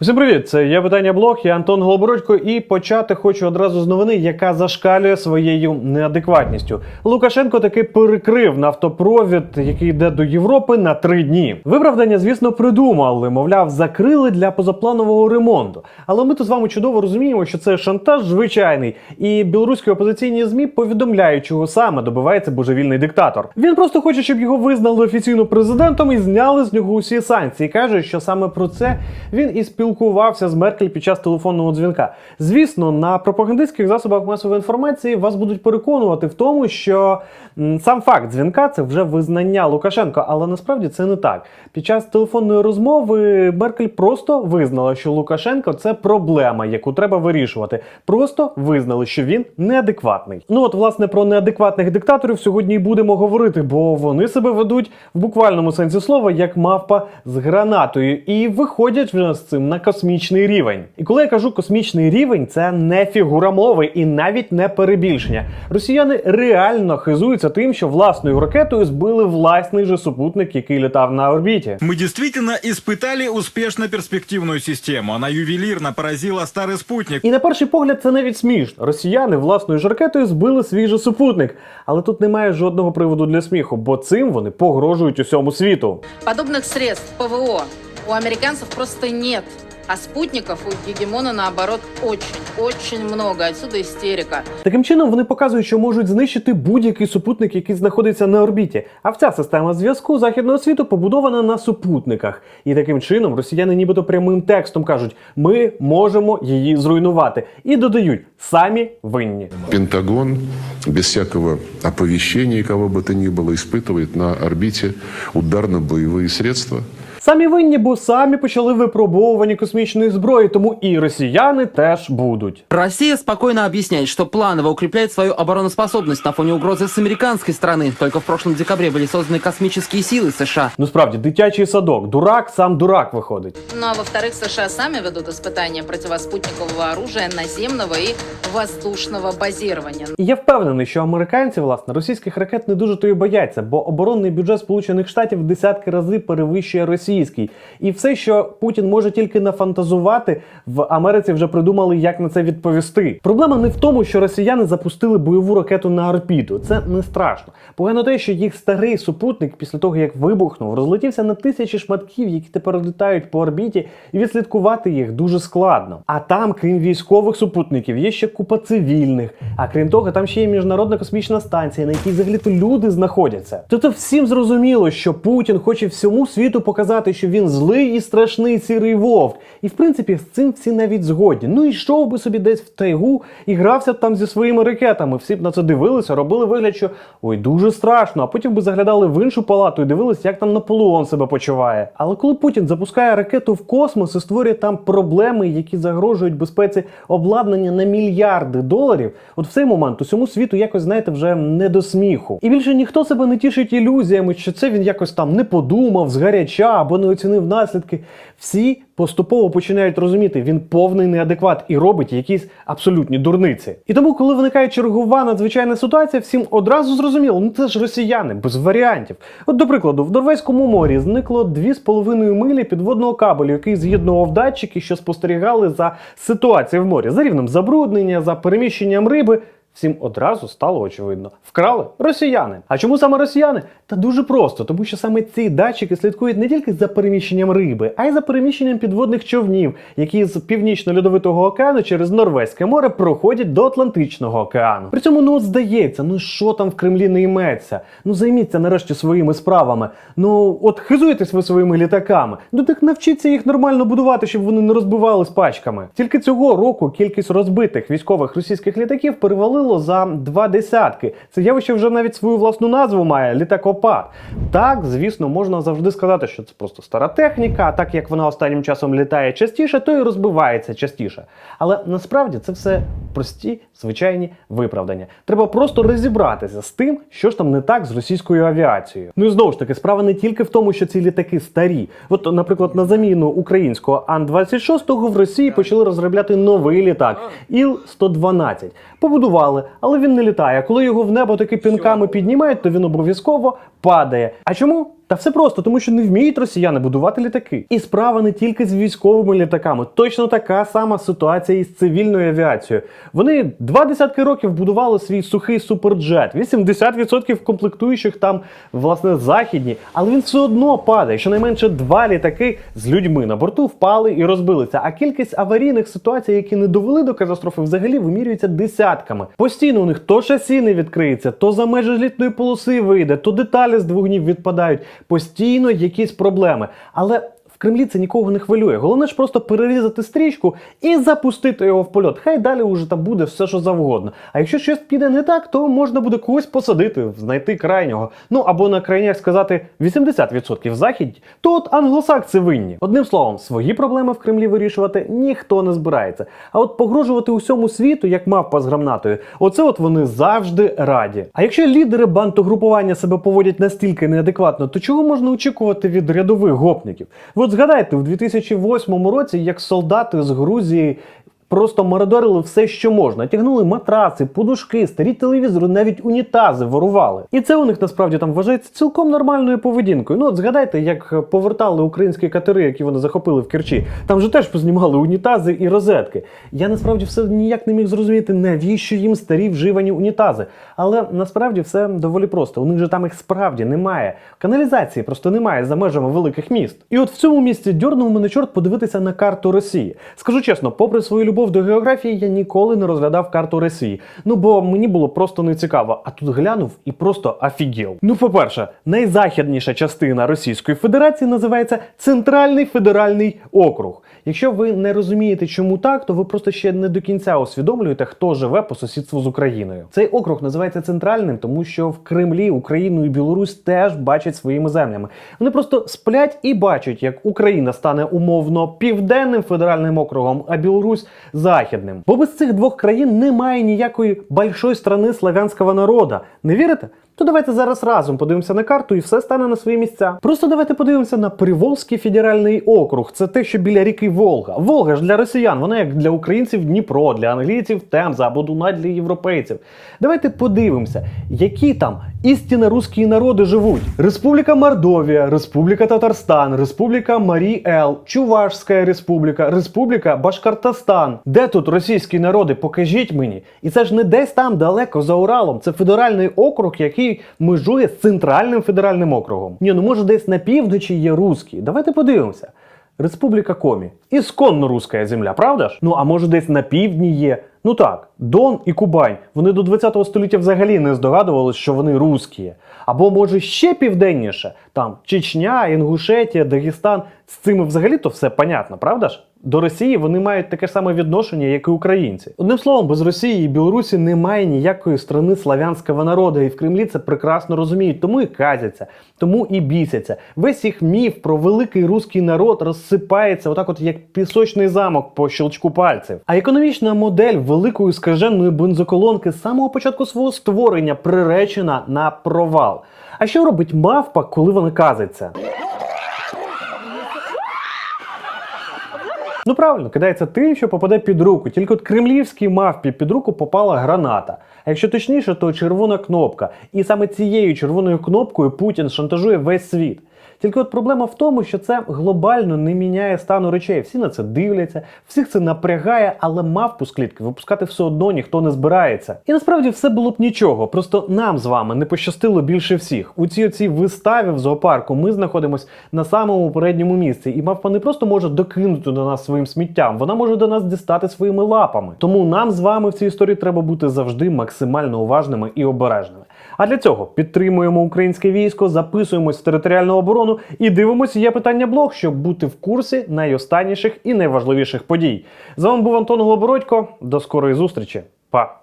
Всім привіт! Це я питання блог, я Антон Голобородько, і почати хочу одразу з новини, яка зашкалює своєю неадекватністю. Лукашенко таки перекрив нафтопровід, який йде до Європи на три дні. Виправдання, звісно, придумали, мовляв, закрили для позапланового ремонту. Але ми тут з вами чудово розуміємо, що це шантаж звичайний, і білоруські опозиційні змі повідомляють, чого саме добивається божевільний диктатор. Він просто хоче, щоб його визнали офіційно президентом і зняли з нього усі санкції. Каже, що саме про це він і спілкувався з Меркель під час телефонного дзвінка. Звісно, на пропагандистських засобах масової інформації вас будуть переконувати в тому, що сам факт дзвінка це вже визнання Лукашенка, але насправді це не так. Під час телефонної розмови Меркель просто визнала, що Лукашенко це проблема, яку треба вирішувати. Просто визнали, що він неадекватний. Ну от власне про неадекватних диктаторів сьогодні і будемо говорити, бо вони себе ведуть в буквальному сенсі слова як мавпа з гранатою, і виходять вже з цим на космічний рівень. І коли я кажу космічний рівень, це не фігура мови і навіть не перебільшення. Росіяни реально хизуються тим, що власною ракетою збили власний же супутник, який літав на орбіті. Мы действительно испытали успешно перспективную систему. Она ювелирно поразила старый спутник. І на перший погляд це навіть смішно. Росіяни власною ж ракетою збили свій же супутник. Але тут немає жодного приводу для сміху, бо цим вони погрожують усьому світу. Подобных средств ПВО у американцев просто нет. А спутников у гегемона, наоборот, очень, очень много. Отсюда истерика. Таким чином вони показують, що можуть знищити будь-який супутник, який знаходиться на орбіті. А вся система зв'язку західного світу побудована на супутниках. І таким чином росіяни нібито прямим текстом кажуть: ми можемо її зруйнувати. І додають самі винні. Пентагон без всякого оповещения кого бы то ни было испытывает на орбите ударно-боевые средства. Самі винні, бо самі почали випробовування космічної зброї, тому і росіяни теж будуть. Россия спокойно объясняет, что планово укрепляет свою обороноспособность на фоне угрозы с американской стороны. Только в прошлом декабре были созданы космические силы США. Ну справді, дитячий садок, дурак сам дурак виходить. Ну а во-вторых, США сами ведут испытания противоспутникового оружия наземного и воздушного базирования. І я впевнений, що американці, власне, російських ракет не дуже то і бояться, бо оборонний бюджет Сполучених Штатів в десятки рази перевищує російський. І все, що Путін може тільки нафантазувати, в Америці вже придумали, як на це відповісти. Проблема не в тому, що росіяни запустили бойову ракету на орбіту. Це не страшно. Погано те, що їх старий супутник, після того як вибухнув, розлетівся на тисячі шматків, які тепер літають по орбіті, і відслідкувати їх дуже складно. А там, крім військових супутників, є ще купа цивільних. А крім того, там ще є міжнародна космічна станція, на якій взагалі люди знаходяться. Тобто всім зрозуміло, що Путін хоче всьому світу показати, що він злий і страшний сірий вовк. І в принципі з цим всі навіть згодні. Ну йшов би собі десь в тайгу і грався б там зі своїми ракетами. Всі б на це дивилися, робили вигляд, що ой, дуже страшно. А потім би заглядали в іншу палату і дивилися, як там Наполеон себе почуває. Але коли Путін запускає ракету в космос і створює там проблеми, які загрожують безпеці обладнання на мільярди доларів, от в цей момент усьому світу якось знаєте вже не до сміху. І більше ніхто себе не тішить ілюзіями, що це він якось там не подумав згаряча або не оцінив наслідки. Всі поступово починають розуміти, він повний неадекват і робить якісь абсолютні дурниці. І тому, коли виникає чергова надзвичайна ситуація, всім одразу зрозуміло, ну це ж росіяни, без варіантів. От, до прикладу, в Норвезькому морі зникло 2,5 милі підводного кабелю, який з'єднував датчики, що спостерігали за ситуацією в морі, за рівнем забруднення, за переміщенням риби. Всім одразу стало очевидно. Вкрали росіяни. А чому саме росіяни? Та дуже просто, тому що саме ці датчики слідкують не тільки за переміщенням риби, а й за переміщенням підводних човнів, які з північно-льодовитого океану через Норвезьке море проходять до Атлантичного океану. При цьому ну от здається, ну що там в Кремлі не йметься? Ну займіться нарешті своїми справами. Ну от хизуєтесь ви своїми літаками. Ну так навчіться їх нормально будувати, щоб вони не розбивались пачками. Тільки цього року кількість розбитих військових російських літаків перевалила за два десятки. Це явище вже навіть свою власну назву має літакопад. Так, звісно, можна завжди сказати, що це просто стара техніка, а так як вона останнім часом літає частіше, то і розбивається частіше. Але насправді це все прості звичайні виправдання. Треба просто розібратися з тим, що ж там не так з російською авіацією. Ну і знову ж таки, справа не тільки в тому, що ці літаки старі. От, наприклад, на заміну українського Ан-26 в Росії почали розробляти новий літак Іл-112. Побудували, але він не літає. Коли його в небо таки пінками піднімають, то він обов'язково падає. А чому? Та все просто, тому що не вміють росіяни будувати літаки. І справа не тільки з військовими літаками. Точно така сама ситуація із цивільною авіацією. Вони два десятки років будували свій сухий суперджет. 80% комплектуючих там, власне, західні, але він все одно падає. Щонайменше два літаки з людьми на борту впали і розбилися. А кількість аварійних ситуацій, які не довели до катастрофи, взагалі вимірюється десятками. Постійно у них то шасі не відкриється, то за межі літної полоси вийде, то деталі з двигунів відпадають. Постійно якісь проблеми. Але Кремлі це нікого не хвилює. Головне ж просто перерізати стрічку і запустити його в польот. Хай далі уже там буде все, що завгодно. А якщо щось піде не так, то можна буде когось посадити, знайти крайнього. Ну або на крайнях сказати 80% західні, то от англосакси винні. Одним словом, свої проблеми в Кремлі вирішувати ніхто не збирається. А от погрожувати усьому світу, як мавпа з гранатою, оце от вони завжди раді. А якщо лідери бантогрупування себе поводять настільки неадекватно, то чого можна очікувати від рядових гопників? Ви згадайте, в 2008 році, як солдати з Грузії просто мародорили все, що можна. Тягнули матраци, подушки, старі телевізори, навіть унітази ворували. І це у них насправді там вважається цілком нормальною поведінкою. Ну от згадайте, як повертали українські катери, які вони захопили в Керчі. Там же теж познімали унітази і розетки. Я насправді все ніяк не міг зрозуміти, навіщо їм старі вживані унітази. Але насправді все доволі просто. У них же там їх справді немає. Каналізації просто немає за межами великих міст. І от в цьому місці дьорнув мене чорт подивитися на карту Росії. Скажу чесно, попри свою любов до географії, я ніколи не розглядав карту Росії. Ну бо мені було просто не цікаво. А тут глянув і просто офігел. Ну, по-перше, найзахідніша частина Російської Федерації називається Центральний федеральний округ. Якщо ви не розумієте, чому так, то ви просто ще не до кінця усвідомлюєте, хто живе по сусідству з Україною. Цей округ називається центральним, тому що в Кремлі Україну і Білорусь теж бачать своїми землями. Вони просто сплять і бачать, як Україна стане умовно південним федеральним округом, а Білорусь західним. Бо без цих двох країн немає ніякої большої страни славянського народу. Не вірите? То давайте зараз разом подивимося на карту і все стане на свої місця. Просто давайте подивимося на Приволзький федеральний округ. Це те, що біля ріки Волга. Волга ж для росіян, вона як для українців Дніпро, для англійців Темза або Дунай для європейців. Давайте подивимося, які там істинно русські народи живуть. Республіка Мордовія, Республіка Татарстан, Республіка Марі Ел, Чувашська Республіка, Республіка Башкортостан. Де тут російські народи? Покажіть мені. І це ж не десь там далеко за Уралом. Це федеральний округ, який межує з центральним федеральним округом. Ні, ну може десь на півночі є русські. Давайте подивимося. Республіка Комі. Ісконно руська земля, правда ж? Ну а може десь на півдні є. Ну так, Дон і Кубань. Вони до 20 століття взагалі не здогадувалися, що вони русські. Або може ще південніше, там Чечня, Інгушетія, Дагестан. З цими взагалі то все понятно, правда ж? До Росії вони мають таке саме відношення, як і українці. Одним словом, без Росії і Білорусі немає ніякої страни славянського народу, і в Кремлі це прекрасно розуміють, тому і казяться, тому і бісяться. Весь їх міф про великий руський народ розсипається отак, от як пісочний замок по щелчку пальців. А економічна модель великої скаженої бензоколонки з самого початку свого створення приречена на провал. А що робить мавпа, коли вона казиться? Ну правильно, кидається тим, що попаде під руку. Тільки от кремлівській мавпі під руку попала граната. А якщо точніше, то червона кнопка. І саме цією червоною кнопкою Путін шантажує весь світ. Тільки от проблема в тому, що це глобально не міняє стану речей. Всі на це дивляться, всіх це напрягає, але мавпу з клітки випускати все одно ніхто не збирається. І насправді все було б нічого. Просто нам з вами не пощастило більше всіх. У цій оцій виставі в зоопарку ми знаходимося на самому передньому місці, і мавпа не просто може докинути до нас своїм сміттям, вона може до нас дістати своїми лапами. Тому нам з вами в цій історії треба бути завжди максимально уважними і обережними. А для цього підтримуємо українське військо, записуємось в територіальну оборону і дивимося є питання блог, щоб бути в курсі найостанніших і найважливіших подій. З вами був Антон Голобородько. До скорої зустрічі. Па!